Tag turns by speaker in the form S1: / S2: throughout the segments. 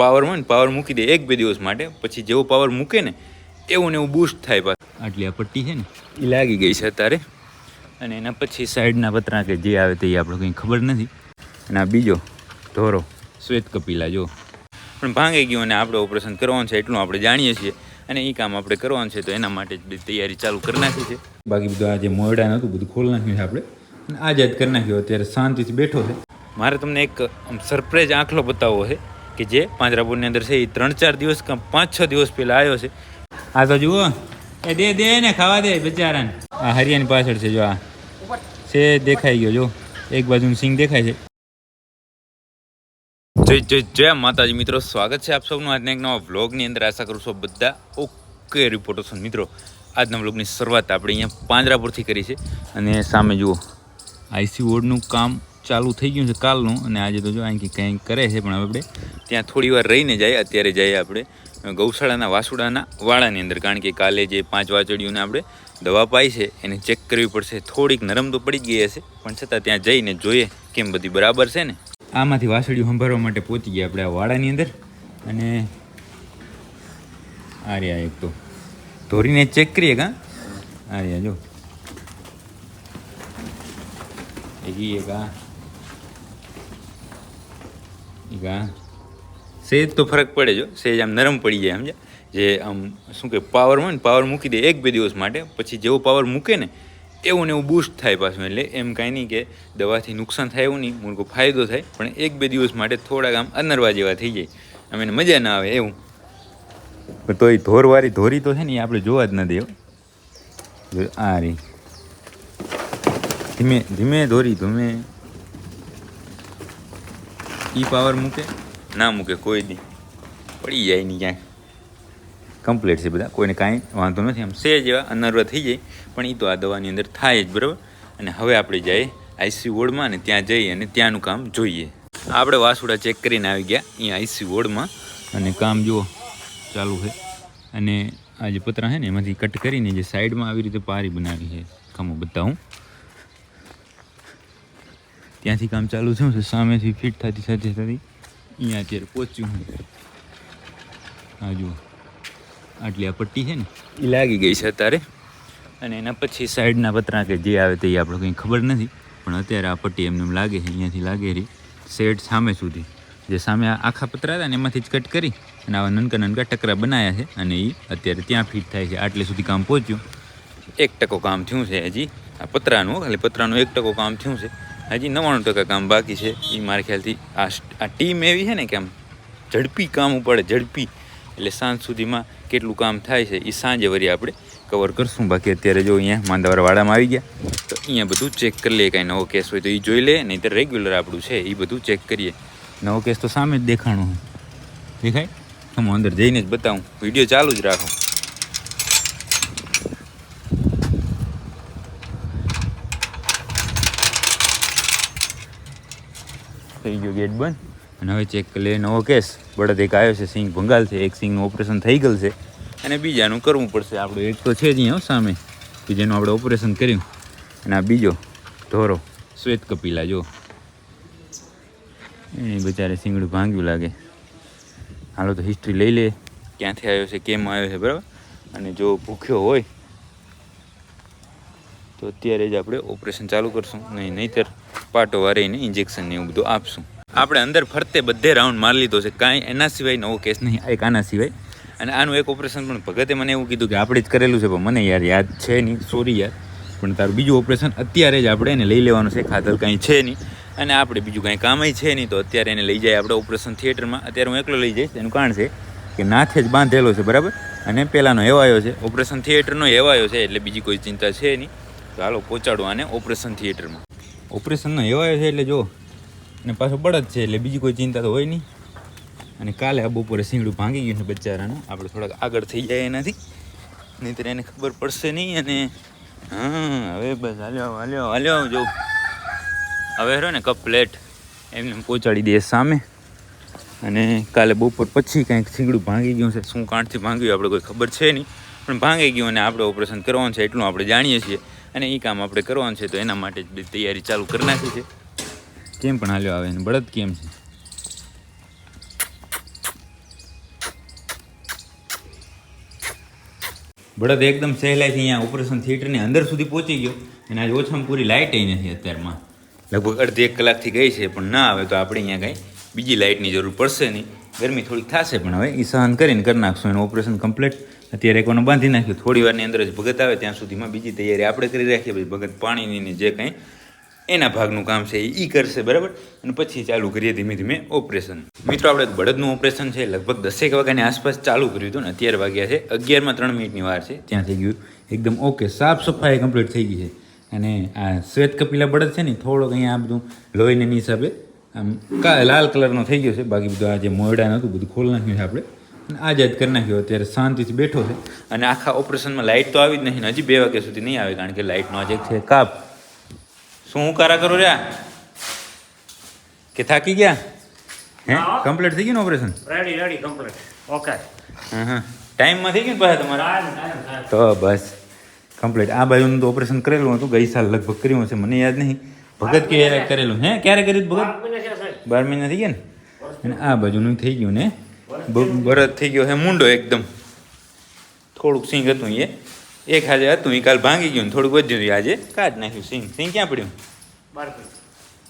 S1: Power હોય ને power મૂકી દે એક બે દિવસ માટે પછી જેવો પાવર મૂકે ને એવું ને એવું બૂસ્ટ થાય પાછું. આટલી આ પટ્ટી છે ને એ લાગી ગઈ છે અત્યારે. અને એના પછી સાઈડના પતરા કે જે આવે તે આપણે કંઈ ખબર નથી. અને આ બીજો ધોરો શ્વેત કપિલા જો પણ ભાંગી ગયો અને આપણે ઓપરેશન કરવાનું છે એટલું આપણે જાણીએ છીએ. અને એ કામ આપણે કરવાનું છે તો એના માટે જ બધી તૈયારી ચાલુ કરી નાખી છે. બાકી બધું આ જે મોરડા નહોતું બધું ખોલી નાખ્યું છે આપણે. અને આઝાદ કરી નાખ્યો અત્યારે શાંતિથી બેઠો છે. મારે તમને એક સરપ્રાઈઝ આંખલો બતાવવો છે. કે જે પાંજરાપુરની અંદર છે એ ત્રણ ચાર દિવસ પાંચ છ દિવસ પહેલાં આવ્યો છે. આ તો જુઓ. એ દે દે ને ખાવા દે બચારાને. આ હરિયાની પાછળ છે, જો આ. છે, દેખાઈ ગયો, જો. એક બાજુનું સિંગ દેખાય છે. જય જય જય માતાજી મિત્રો. સ્વાગત છે આપ સૌનું આજના એક નવા વ્લોગની અંદર. આશા કરું છું બધા ઓકે રિપોર્ટો છો મિત્રો. આજના વ્લોગની શરૂઆત આપણે અહીંયા પાંજરાપુરથી કરી છે. અને સામે જુઓ. આઈસી વોર્ડનું કામ ચાલુ થઈ ગયું છે કાલનું. અને આજે તો જો અહીંથી કંઈક કરે છે, પણ હવે આપણે ત્યાં થોડી વાર રહીને જાય, અત્યારે જઈએ આપણે, ગૌશાળાના વાસુડાના વાળાની અંદર. કારણ કે કાલે જે પાંચ વાચડીઓને આપણે દવા પાઈ છે, એને ચેક કરવી પડશે. થોડીક નરમ તો પડી જ ગઈ હશે, પણ છતાં ત્યાં જઈને જોઈએ કેમ બધી બરાબર છે ને. આમાંથી વાસળીઓ સંભાળવા માટે પહોંચી ગયા આપણે આ વાડાની અંદર. અને આ રહ્યા એક તો ધોરીને ચેક કરીએ કાં? આ રહ્યા જો. એ આ એક સેજ તો ફરક પડે જો, સેજ આમ નરમ પડી જાય, સમજ્યા? જે આમ, શું કે પાવર હોય ને પાવર મૂકી દે એક બે દિવસ માટે, પછી જેવો પાવર મૂકે ને, એવું ને એવું બૂસ્ટ થાય પાછું. એટલે એમ કાંઈ નહીં કે દવાથી નુકસાન થાય એવું નહીં, મૂળકો ફાયદો થાય, પણ એક બે દિવસ માટે થોડાક આમ અનરવા જેવા થઈ જાય. આમ એને મજા ના આવે, એવું. પણ એ ધોરવાળી ધોરી તો છે ને એ આપણે જોવા જ નથી હો. આ રી. ધીમે ધીમે ધોરી, ધીમે. ઈ પાવર મૂકે. ના મૂકે, કોઈ દી પડી જાય નહીં ક્યાંક કમ્પ્લીટ છે બધા. કોઈને કાંઈ વાંધો નથી. આમ સે જેવા અનર્વ થઈ જાય, પણ એ તો આ દવાની અંદર થાય જ, બરાબર? અને હવે આપણે જઈએ આઈસી વોર્ડમાં અને ત્યાં જઈએ અને ત્યાંનું કામ જોઈએ. આપણે વાસુડા ચેક કરીને આવી ગયા, અહીંયા આઈસી વોર્ડમાં. અને કામ જુઓ, ચાલુ છે. અને આ જે પતરા છે ને, એમાંથી કટ કરીને જે સાઈડમાં આવી રીતે પારી બનાવી છે કામો બતાવું ત્યાંથી કામ ચાલુ છે સામેથી ફિટ થતી, સાથે થતી અહીંયા અત્યારે પહોંચ્યું હું. હા જુઓ, આટલી આ પટ્ટી છે ને, એ લાગી ગઈ છે અત્યારે. અને એના પછી સાઈડના પતરા કે જે આવે તે આપણે કંઈ ખબર નથી, પણ અત્યારે આ પટ્ટી એમને એમ લાગે છે, અહીંયાથી લાગે રહી શેડ સામે સુધી. જે સામે આખા પતરા હતા ને, એમાંથી જ કટ કરી અને આવા નનકા નનકા ટકરા બનાવ્યા છે અને એ અત્યારે ત્યાં ફિટ થાય છે. આટલે સુધી કામ પહોંચ્યું. એક ટકો કામ થયું છે હજી. આ પતરાનું, ખાલી પતરાનું એક ટકો કામ થયું છે. હજી, નવ્વાણું ટકા કામ બાકી છે એ મારા ખ્યાલથી. આ આ ટીમ એવી છે ને કે આમ ઝડપી કામ ઉપાડે, ઝડપી. એટલે સાંજ સુધીમાં કેટલું કામ થાય છે એ સાંજે વળી આપણે કવર કરશું. બાકી અત્યારે જો અહીંયા માંદાવાળા વાડામાં આવી ગયા, તો અહીંયા બધું ચેક કરી લઈએ. કાંઈ નવો કેસ હોય તો એ જોઈ લે નહીં તો રેગ્યુલર આપણું છે એ બધું ચેક કરીએ. નવો કેસ તો સામે જ દેખાણું દેખાય? હું અંદર જઈને જ બતાવું. વીડિયો ચાલુ જ રાખો. થઈ ગયો ગેટ બંધ. અને હવે ચેક કરી લે નવો કેસ બળદ એક આવ્યો છે સિંગ ભંગાલ છે. એક સિંગનું ઓપરેશન થઈ ગયેલ છે. અને બીજાનું કરવું પડશે. આપણું એક તો છે જ અહીંયા સામે. કે જેનું આપણે ઓપરેશન કર્યું. અને આ બીજો ઢોરો શ્વેત કપિલા જો એ બચારે સિંગડું ભાંગ્યું લાગે. હાલો તો હિસ્ટ્રી લઈ લે ક્યાંથી આવ્યો છે, કેમ આવ્યો છે, બરાબર? અને જો ભૂખ્યો હોય, તો અત્યારે જ આપણે ઓપરેશન ચાલુ કરશું. નહીં, નહીંતર પાટો વારીને ઇન્જેક્શન ને એવું બધું આપશું. આપણે અંદર ફરતે બધે રાઉન્ડ મારી લીધો છે. કાંઈ એના સિવાય નવો કેસ નહીં એક આના સિવાય. અને આનું એક ઓપરેશન પણ ભગતે મને એવું કીધું કે આપણે જ કરેલું છે, પણ મને યાર યાદ છે નહીં. સોરી યાર. પણ તારું બીજું ઓપરેશન અત્યારે જ આપણે એને લઈ લેવાનું છે. ખાતર કાંઈ છે નહીં. અને આપણે બીજું કાંઈ કામય છે નહીં, તો અત્યારે એને લઈ જાય આપણે ઓપરેશન થિયેટરમાં અત્યારે હું એકલો લઈ જઈશ એનું કારણ છે કે નાથે જ બાંધેલો છે, બરાબર? અને પહેલાંનો એવાયો છે. ઓપરેશન થિયેટરનો એવાયો છે, એટલે બીજી કોઈ ચિંતા છે નહીં. તો હાલો, પહોંચાડો આને ઓપરેશન થિયેટરમાં ઓપરેશનનો એવા છે એટલે જો, અને પાછો બળદ છે એટલે બીજી કોઈ ચિંતા તો હોય નહીં. અને કાલે આ બપોરે શીંગડું ભાંગી ગયું છે બચારાનું આપણે થોડાક આગળ થઈ જાય એનાથી. નહીંતર એને ખબર પડશે નહીં અને હા હવે બસ હાલ્યો હાલ્યો હાલ્યો જો. હવે રહ્યો ને કપ પ્લેટ. એમને પહોંચાડી દઈએ સામે. અને કાલે બપોર પછી કાંઈક શીંગડું ભાંગી ગયું છે. શું કાંઠથી ભાંગ્યું આપણે કોઈ ખબર છે નહીં. પણ ભાંગી ગયું અને આપણે ઓપરેશન કરવાનું છે, એટલું આપણે જાણીએ છીએ. અને એ કામ આપણે કરવાનું છે, તો એના માટે જ તૈયારી ચાલુ કરી નાખી છે. કેમ પણ હાલ્યો આવે ને? બળદ કેમ છે? બળદ એકદમ સહેલાઈથી અહીંયા ઓપરેશન થિયેટરની અંદર સુધી પહોંચી ગયો અને આજે ઓછામાં પૂરી લાઇટ નથી અત્યારમાં. લગભગ અડધી એક કલાકથી ગઈ છે, પણ ના આવે તો આપણે અહીંયા કાંઈ બીજી લાઇટની જરૂર પડશે નહીં. ગરમી થોડી થશે પણ હવે એ સહન કરીને કરી નાખશું, એનું ઓપરેશન કમ્પ્લીટ અત્યારે એકવાનું બાંધી નાખ્યું, થોડી વારની અંદર જ ભગત આવે, ત્યાં સુધીમાં બીજી તૈયારી આપણે કરી રાખીએ, પછી ભગત પાણીની જે કંઈ, એના ભાગનું કામ છે એ કરશે, બરાબર? અને પછી ચાલુ કરીએ ધીમે ધીમે ઓપરેશન. મિત્રો, આપણે બળદનું ઓપરેશન છે, લગભગ દસેક વાગ્યાની આસપાસ ચાલુ કર્યું હતું ને, અત્યારે વાગ્યા છે, અગિયારમાં ત્રણ મિનિટની વાર છે, ત્યાં થઈ ગયું. એકદમ ઓકે, સાફ સફાઈ કમ્પ્લીટ થઈ ગઈ છે. અને આ શ્વેત કપિલા બળદ છે ને, થોડોક અહીંયા આ બધું લોહીને હિસાબે આમ કા, લાલ કલરનો થઈ ગયો છે, બાકી બધું આ જે મોયડાનું હતું, બધું ખોલી નાખ્યું છે આપણે. આઝાદ કરી નાખ્યો. અત્યારે શાંતિથી બેઠો છે. અને આખા ઓપરેશનમાં લાઇટ તો આવી જ નહીં હજી બે વાગ્યા સુધી નહીં આવે કારણ કે લાઇટનો આજે છે કાપ. શું કારા કરો રહ્યા? કે થાકી ગયા? હે? કમ્પ્લીટ થઈ ગયું ને operation?
S2: Ready ready complete okay
S1: હા હા. ટાઈમમાં થઈ ગયું પાછા તમારા? તો બસ. કમ્પ્લીટ. આ બાજુનું તો ઓપરેશન કરેલું હતું ગઈ સાલ લગભગ કર્યું હશે મને યાદ નહીં. ભગત ક્યારે કરેલું. હે ક્યારે કર્યું ભગત? બાર મહિના થઈ ગયા ને? અને આ બાજુનું થઈ ગયું ને? બ- થઈ ગયો હે મૂંડો એકદમ. થોડુંક સિંગ હતું એ. એક હાજે હતું એ કાલ ભાંગી ગયું થોડુંક વધ્યું હતું. આજે કાઢ નાખ્યું સિંગ સિંગ ક્યાં પડ્યું?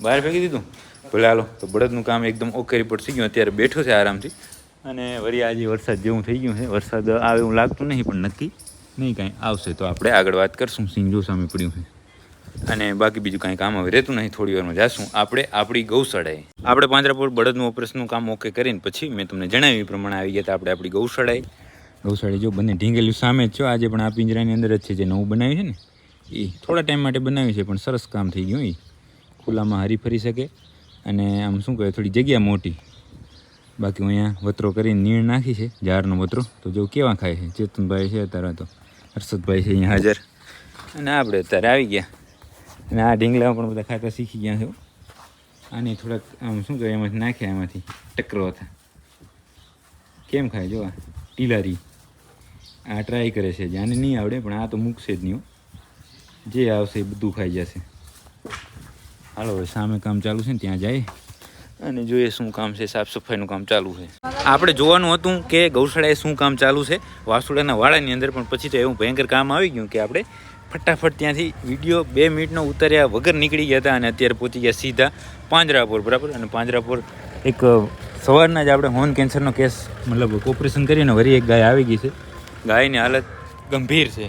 S1: બહાર ફેંકી દીધું. ભલે હાલો તો બળદનું કામ એકદમ ઓકે રિપોર્ટ થઈ ગયું. અત્યારે બેઠો છે આરામથી. અને વળી આજે વરસાદ જેવું થઈ ગયું છે. વરસાદ આવે એવું લાગતું નહીં પણ નક્કી નહીં કાંઈ. આવશે તો આપણે આગળ વાત કરશું. સિંહ જો સામે પડ્યું છે. અને બાકી બીજું કાંઈ કામ હવે રહેતું નહીં, થોડી વારમાં જાશું. આપણે આપણી ગૌશાળાએ. આપણે પાંજરાપોળ બળદનું ઓપરેશનનું કામ ઓકે કરીને પછી મેં તમને જણાવ્યું પ્રમાણે આવી ગયા હતા આપણે આપણી ગૌશાળાએ. ગૌશાળા જો બંને ઢીંગેલું સામે જ છો, આજે પણ આ પિંજરાની અંદર જ છે જે નવું બનાવ્યું છે ને એ થોડા ટાઈમ માટે બનાવ્યું છે, પણ સરસ કામ થઈ ગયું એ ખુલ્લામાં હરી ફરી શકે અને આમ શું કહેવાય, થોડી જગ્યા મોટી. બાકી હું અહીંયા વતરો કરીને નીણ નાખી છે, ઝાડનો વતરો. તો જો કેવા ખાય છે, ચેતનભાઈ છે અત્યારે તો, હર્ષદભાઈ છે અહીંયા હાજર. અને આપણે અત્યારે આવી ગયા. અને આ ઢીંગલા પણ બધા ખાતા શીખી ગયા છો આની થોડાક, આમ શું કહેવાય, એમાંથી નાખ્યા, એમાંથી ટકરો હતા. કેમ ખાય જો આ? ટીલારી. આ ટ્રાય કરે છે જાને નહીં આવડે, પણ આ તો મૂકશે જ નહીં જે આવશે એ બધું ખાઈ જશે. હાલો, હવે સામે કામ ચાલુ છે ને, ત્યાં જાય. અને જોઈએ શું કામ છે, સાફ સફાઈનું કામ ચાલુ છે. આપણે જોવાનું હતું કે ગૌશાળાએ શું કામ ચાલુ છે. વાસુડાના વાડાની અંદર પણ પછી તો એવું ભયંકર કામ આવી ગયું કે આપણે ફટાફટ ત્યાંથી વીડિયો બે મિનિટનો ઉતાર્યા વગર નીકળી ગયા હતા અને અત્યારે પહોંચી ગયા સીધા પાંજરાપુર બરાબર? અને પાંજરાપુર એક સવારના જ આપણે હોર્ન કેન્સરનો કેસ, મતલબ ઓપરેશન કરીને વરી એક ગાય આવી ગઈ છે. ગાયની હાલત ગંભીર છે.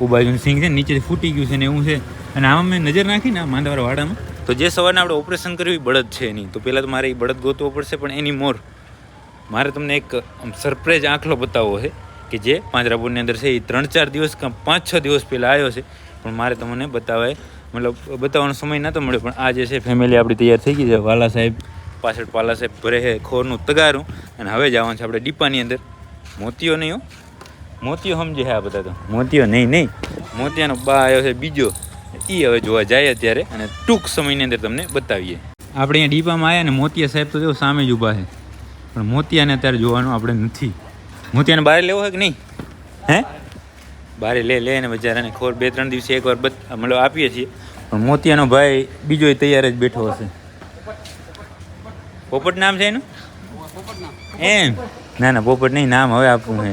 S1: ઉબાજુન સિંગ છે નીચે ફૂટી ગયું છે ને એવું છે. અને આમાં મેં નજર નાખી ને આ માંદવાડા વાડામાં. તો જે સવારના આપણે ઓપરેશન કર્યું એ બળદ છે એની. તો પહેલાં તો મારે એ બળદ ગોતવો પડશે, પણ એની મોર. મારે તમને એક સરપ્રાઈઝ આંખલો બતાવવો છે. કે જે પાંજરાપુરની અંદર છે એ ત્રણ ચાર દિવસ કાં પાંચ છ દિવસ પહેલાં આવ્યો છે. પણ મારે તમને બતાવાય મતલબ બતાવવાનો સમય નહોતો મળ્યો, પણ આ જે છે ફેમિલી આપણી તૈયાર થઈ ગઈ છે. વાલા સાહેબ, પાછળ પાલા સાહેબ ભરે છે ખોરનું તગારું. અને હવે જવાનું છે આપણે ડીપાની અંદર. મોતીઓ નહીં હો. મોતીઓ સમજે હે આ બધા તો. મોતીઓ નહીં નહીં. મોતિયાનો બા આવ્યો છે બીજો. એ હવે જોવા જાય અત્યારે અને ટૂંક સમયની અંદર તમને બતાવીએ. આપણે અહીંયા ડીપામાં આવ્યા ને મોતિયા સાહેબ તો જો સામે જ ઊભા છે. પણ મોતિયાને અત્યારે જોવાનું આપણે નથી. મોતિયાને બહાર લેવો હોય કે નહીં? હે? બારે લે લે ને બજારાને ખોર બે ત્રણ દિવસે એકવાર બત મતલબ આપીએ છીએ. પણ મોતિયાનો ભાઈ બીજો તૈયાર જ બેઠો હશે. પોપટ નામ છે એનું? એમ. ના ના પોપટ નહીં નામ હવે આપવું હે.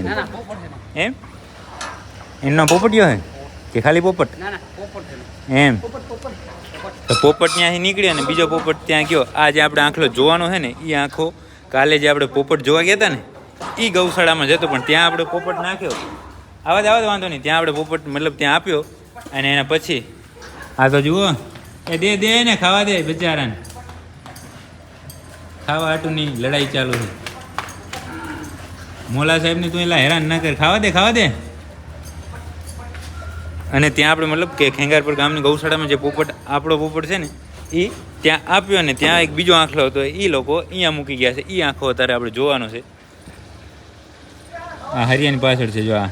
S1: એમ? એમનો પોપટિયો હે? કે ખાલી પોપટ? એમ. તો પોપટ ત્યાંથી નીકળ્યો ને બીજો પોપટ ત્યાં ગયો. આ જે આપણે આંખલો જોવાનો છે ને એ આંખો કાલે જે આપણે પોપટ જોવા ગયા હતા ને એ ગૌશાળામાં જતો, પણ ત્યાં આપણે પોપટ નાખ્યો. આવા જ આવા વાંધો નહીં. ત્યાં આપણે પોપટ, મતલબ ત્યાં આપ્યો અને એના પછી, આ તો જુઓ, એ દે દે ને ખાવા દે બિચારાને. ખાવા હાટુની લડાઈ ચાલુ છે. મોલા સાહેબને તું એલા હેરાન ના કર. ખાવા દે ખાવા દે. અને ત્યાં આપણે મતલબ કે ખેંગારપુર ગામની ગૌશાળામાં જે પોપટ, આપણો પોપટ છે ને એ ત્યાં આપ્યો ને ત્યાં એક બીજો આંખલો હતો. એ લોકો અહીંયા મૂકી ગયા છે. એ આંખો અત્યારે આપણે જોવાનો છે. આ હરિયાની પાછળ છે, જો આ.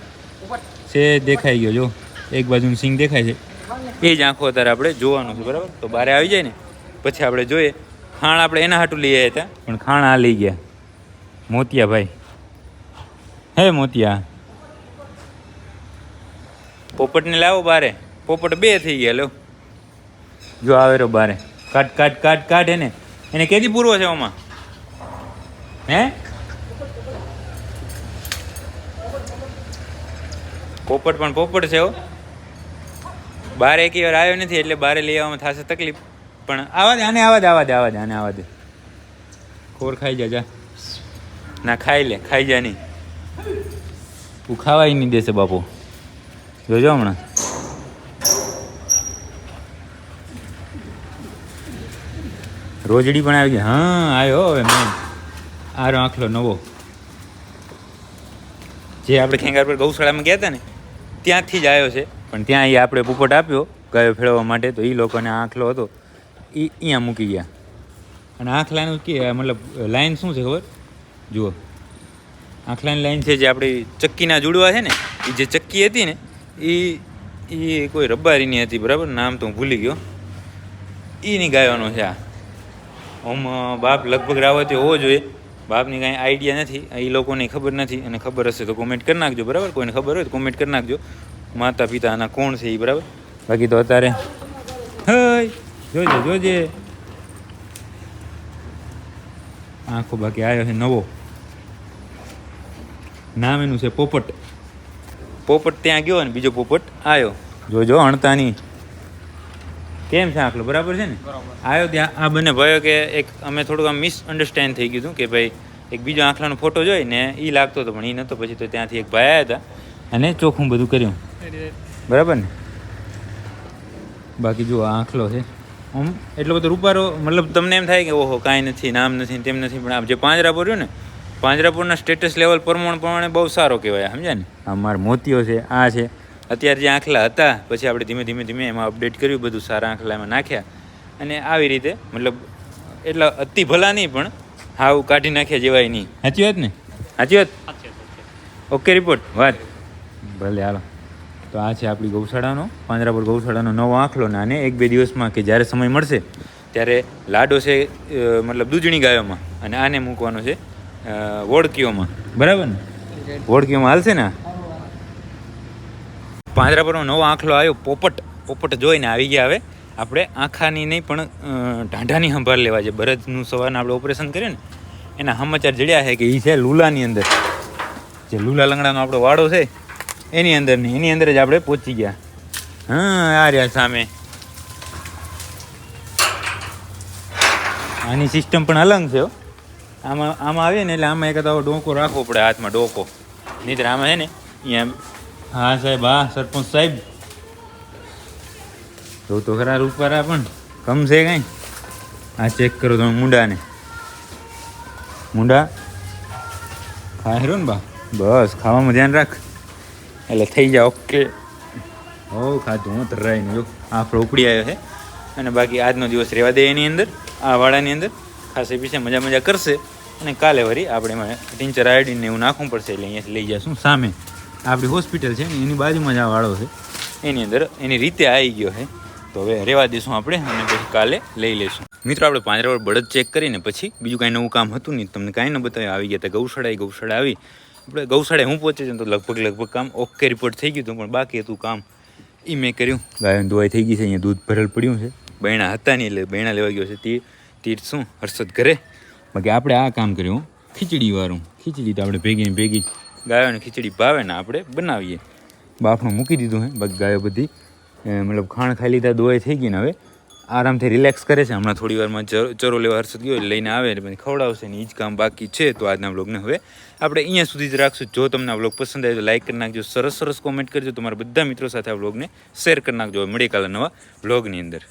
S1: છે, દેખાઈ ગયો, જો. એક બાજુનું સિંગ દેખાય છે. એ જ આંખો અત્યારે આપણે જોવાનું છે, બરાબર? તો બારે આવી જાય ને, પછી આપણે જોઈએ. ખાણ આપણે એના હાટું લઈ આવ્યા હતા, પણ ખાણ આ લઈ ગયા. મોતિયા ભાઈ. હે મોતિયા. પોપટને લાવો બારે. પોપટ બે થઈ ગયા, લો. જો આવે રો બારે. કાટ કાટ કાટ કાટ એને. એને કેદી પૂરવો છે આમાં? હે? પોપટ પણ પોપટ છે બારે એક વાર આવ્યો નથી એટલે બારે લઈ આવવામાં થશે તકલીફ. પણ આવા દે, આને આવા દે આવા દે આવા દે, આને આવા દે. ખોર ખાઈ જા જા. ના, ખાઈ લે, ખાઈ જા નહીં. તું ખાવાય નહીં દેશે બાપુ. જોજો હમણાં. રોજડી પણ આવી ગઈ. હા, આવ્યો હવે મેં. આરો આખલો નવો. જે આપણે ખેંગાર પર ગૌશાળામાં ગયા હતા ને ત્યાંથી જ આવ્યો છે. પણ ત્યાં એ આપણે પોપટ આપ્યો ગાયો ફેળવવા માટે તો એ લોકોને આંખલો આખલો હતો. એ અહીંયા મૂકી ગયા. અને આખલાનું કે મતલબ લાઈન શું છે ખબર? જુઓ. આખલાની લાઈન છે જે આપણી ચક્કીના જુડવા છે ને એ જે ચક્કી હતી ને એ એ કોઈ રબારીની હતી બરાબર? નામ તો હું ભૂલી ગયો. એની ગાયોનો છે આ. આમ બાપ લગભગ રાવતી હોવો જોઈએ. બાપની કાંઈ આઈડિયા નથી એ લોકોને ખબર નથી અને ખબર હશે તો કોમેન્ટ કરી નાખજો, બરાબર? કોઈને ખબર હોય તો કોમેન્ટ કરી નાખજો. માતા પિતાના કોણ છે એ બરાબર? બાકી તો અત્યારે જોજે જોજે. આખો બાકી આવ્યો છે નવો. નામ એનું છે પોપટ. પોપટ ત્યાં ગયો ને, બીજો પોપટ આવ્યો જોજો, અણતાની. કેમ છે આખલો? બરાબર છે ને? આવ્યો ત્યાં આ બંને ભાઈઓ કે એક અમે થોડુંક આમ મિસઅન્ડરસ્ટેન્ડ થઈ ગયું હતું કે ભાઈ એક બીજો આંખલાનો ફોટો જોઈ ને એ લાગતો હતો પણ એ નહોતો પછી તો ત્યાંથી એક ભાઈ આવ્યા હતા અને ચોખ્ખું બધું કર્યું. બરાબર ને? બાકી જો આ આંખલો છે. આમ એટલો બધો રૂપારો મતલબ તમને એમ થાય કે ઓહો કાંઈ નથી નામ નથી તેમ નથી પણ આ જે પાંજરા રહ્યો ને પાંજરાપુરના સ્ટેટસ લેવલ પ્રમાણ પ્રમાણે બહુ સારો કહેવાય સમજ્યા ને? આ મારા મોતીઓ છે આ છે. અત્યારે જે આંખલા હતા પછી આપણે ધીમે ધીમે ધીમે એમાં અપડેટ કર્યું બધું સારા આંખલા એમાં નાખ્યા. અને આવી રીતે મતલબ એટલા અતિ ભલા નહીં પણ હાવ કાઢી નાખ્યા જેવાય નહીં. સાચી વાત ને? સાચી વાત? ઓકે રિપોર્ટ વાત. ભલે હાલો. તો આ છે આપણી ગૌશાળાનો પાંજરાપુર ગૌશાળાનો નવો આંખલો ને આને એક બે દિવસમાં કે જ્યારે સમય મળશે ત્યારે લાડો છે મતલબ દૂધણી ગાયોમાં અને આને મૂકવાનો છે વોડકીઓમાં. બરાબર ને? વોડકીઓમાં હાલશે ને આ? પાંજરાપુરનો નવો આંખલો આવ્યો, પોપટ પોપટ જોઈને આવી ગયા હવે. આપણે આંખાની નહીં, પણ ઢાંઢાની સંભાળ લેવા છે. બરદનું સવારના આપણે ઓપરેશન કરીએ ને, એના સમાચાર જડ્યા છે કે એ છે લુલાની અંદર. જે લુલા લંગડાનો આપણો વાડો છે, એની અંદર નહીં એની અંદર જ આપણે પહોંચી ગયા. હા, આ રહ્યા સામે. આની સિસ્ટમ પણ અલગ છે. આમાં આમાં આવે ને એટલે આમાં એક ડોકો રાખવો પડે, હાથમાં ડોકો. નહીં આમાં છે ને, અહીંયા હા, સાહેબ, હા, સરપંચ સાહેબ. તો તો ખરા રૂપારા પણ કમ છે કાંઈ? આ ચેક કરો તમે મુંડાને. મુંડા? ખાય હેરો ને બા? બસ, ખાવામાં ધ્યાન રાખ. એટલે થઈ જાય ઓકે. હો, ખાધું, હું તરાય ને જો આપણો ઉપડી આવ્યો છે. અને બાકી આજનો દિવસ રહેવા દે એની અંદર, આ વાડાની અંદર. ખાસે પીસે, મજા મજા કરશે. અને કાલે વળી આપણે એમાં ટીંચર આયોડીને એવું નાખવું પડશે, એટલે અહીંયાથી લઈ જશું સામે. આપણી હોસ્પિટલ છે ને એની બાજુમાં જ આ વાળો છે. એની અંદર, એની રીતે આવી ગયો છે. તો હવે રહેવા દઈશું આપણે અને પછી કાલે લઈ લઈશું મિત્રો, આપણે પાંજરા પર બળદ ચેક કરીને પછી બીજું કાંઈ નવું કામ હતું નહીં, તમને કાંઈ ન બતાવ્યું. આવી ગયા હતા ગૌશાળા ગૌશાળા આવી. આપણે ગૌશાળાએ હું પહોંચે છે તો લગભગ લગભગ કામ ઓકે રિપોર્ટ થઈ ગયું હતું, પણ બાકી હતું કામ એ મેં કર્યું. ગાયોની દુવાઈ થઈ ગઈ છે, અહીંયા દૂધ ભરેલ પડ્યું છે. બૈણા હતા નહીં એટલે બૈણા લેવા ગયો છે. તે, તીર શું? હર્ષદ ઘરે. બાકી આપણે આ કામ કર્યું ખીચડી વાળું. ખીચડી તો આપણે ભેગી ભેગી ગાયોને ખીચડી ભાવે ને આપણે બનાવીએ. બાફણું મૂકી દીધું હે, બાકી ગાયો બધી મતલબ ખાણ ખાઈ લીધા, દોય થઈ ગઈ ને હવે આરામથી રિલેક્સ કરે છે. હમણાં થોડી વારમાં ચરો લેવા હર્ષદ ગયો લઈને આવે એટલે પછી ખવડાવશે ને એ જ કામ બાકી છે. તો આજના બ્લોગને હવે આપણે અહીંયા સુધી જ રાખશું. જો તમને આ બ્લોગ પસંદ આવે તો લાઈક કરી નાખજો. સરસ સરસ કોમેન્ટ કરજો. તમારા બધા મિત્રો સાથે આ બ્લોગને શેર કરી નાખજો. મળીએ કાલે નવા બ્લોગની અંદર.